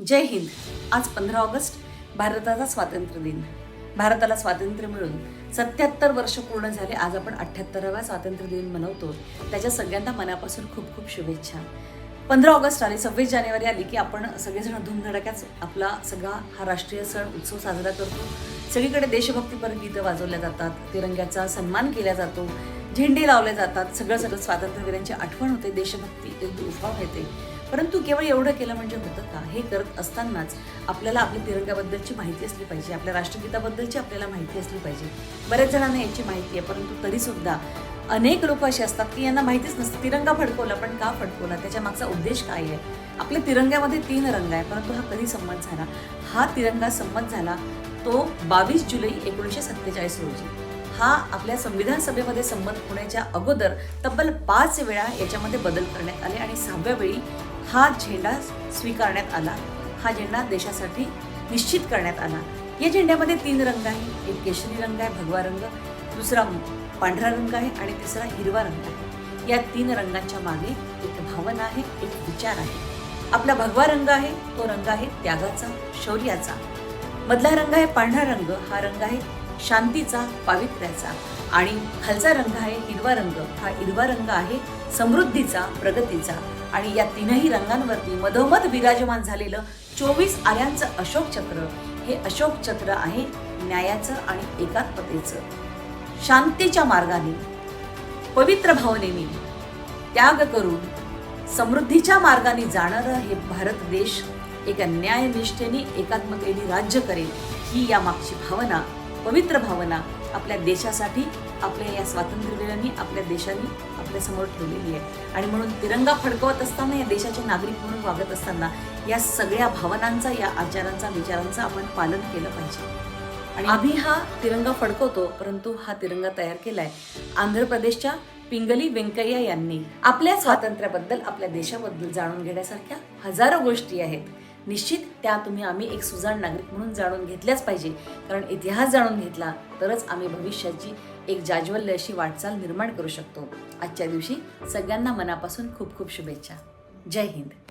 जय हिंद. आज पंधरा ऑगस्ट भारताचा स्वातंत्र्य दिन. भारताला स्वातंत्र्य मिळून सत्याहत्तर वर्ष पूर्ण झाले. आज आपण अठ्ठ्याहत्तरावा स्वातंत्र्य दिन मनवतो त्याच्या सगळ्यांना मनापासून खूप खूप शुभेच्छा. पंधरा ऑगस्ट आली सव्वीस जानेवारी आली की आपण सगळेजण धूमधडाक्याच आपला सगळा हा राष्ट्रीय सण उत्सव साजरा करतो. सगळीकडे देशभक्तीपर गीतं वाजवल्या जातात. तिरंग्याचा सन्मान केला जातो. झेंडे लावले जातात. सगळं सगळं स्वातंत्र्यवीरांची आठवण होते. देशभक्ती एक उफाव येते. परंतु केवळ एवढं केलं म्हणजे होतं का? हे करत असतानाच आपल्याला आपल्या तिरंगाबद्दलची माहिती असली पाहिजे आपल्या राष्ट्रगीताबद्दलची आपल्याला माहिती असली पाहिजे. बऱ्याच जणांना याची माहिती आहे परंतु तरीसुद्धा अनेक लोक असे असतात की यांना माहितीच नसतं तिरंगा फडकवला पण का फडकवला? त्याच्या मागचा उद्देश काय आहे? आपल्या तिरंग्यामध्ये तीन रंग आहे परंतु हा कधी संमत झाला? हा तिरंगा संमत झाला तो बावीस जुलै एकोणीसशे सत्तेचाळीस रोजी. हा आपल्या संविधान सभेमध्ये संमत होण्याच्या अगोदर तब्बल पाच वेळा याच्यामध्ये बदल करण्यात आले आणि सहाव्या वेळी हा झेंडा स्वीकारण्यात आला. हा झेंडा देशासाठी निश्चित करण्यात आला. या झेंड्यामध्ये तीन रंग आहे. एक केशरी रंग आहे भगवा रंग दुसरा पांढरा रंग आहे आणि तिसरा हिरवा रंग आहे. या तीन रंगांच्या मागे एक भावना आहे एक विचार आहे. आपला भगवा रंग आहे तो रंग आहे त्यागाचा शौर्याचा. मधला रंग आहे पांढरा रंग हा रंग आहे शांतीचा पावित्र्याचा. आणि खालचा रंग आहे हिरवा रंग. हा हिरवा रंग आहे समृद्धीचा प्रगतीचा. आणि या तीनही रंगांवरती मधोमध विराजमान झालेलं चोवीस आऱ्यांचं अशोक चक्र हे अशोक चक्र आहे न्यायाचं आणि एकात्मतेचं. शांतीच्या मार्गाने पवित्र भावनेने त्याग करून समृद्धीच्या मार्गाने जाणारं हे भारत देश एका न्यायनिष्ठेने एकात्मतेने राज्य करेल ही या मागची भावना पवित्र भावना आपल्या देशासाठी आपल्या या स्वातंत्र्यवीरांनी आपल्या देशाने आपल्यासमोर ठेवलेली आहे. आणि म्हणून तिरंगा फडकवत असताना या देशाचे नागरिक म्हणून वागत असताना या सगळ्या भावनांचा या आचारांचा विचारांचा आपण पालन केलं पाहिजे. आणि आम्ही हा तिरंगा फडकवतो परंतु हा तिरंगा तयार केलाय आंध्र प्रदेशच्या पिंगली व्यंकय्या यांनी. आपल्या स्वातंत्र्याबद्दल आपल्या देशाबद्दल जाणून घेण्यासारख्या हजारो गोष्टी आहेत. निश्चित त्या तुम्ही आम्ही एक सुजाण नागरिक म्हणून जाणून घेतल्याच पाहिजे. कारण इतिहास जाणून घेतला तरच आम्ही भविष्याची एक जाज्वल्य अशी वाटचाल निर्माण करू शकतो. आजच्या दिवशी सगळ्यांना मनापासून खूप खूप शुभेच्छा. जय हिंद.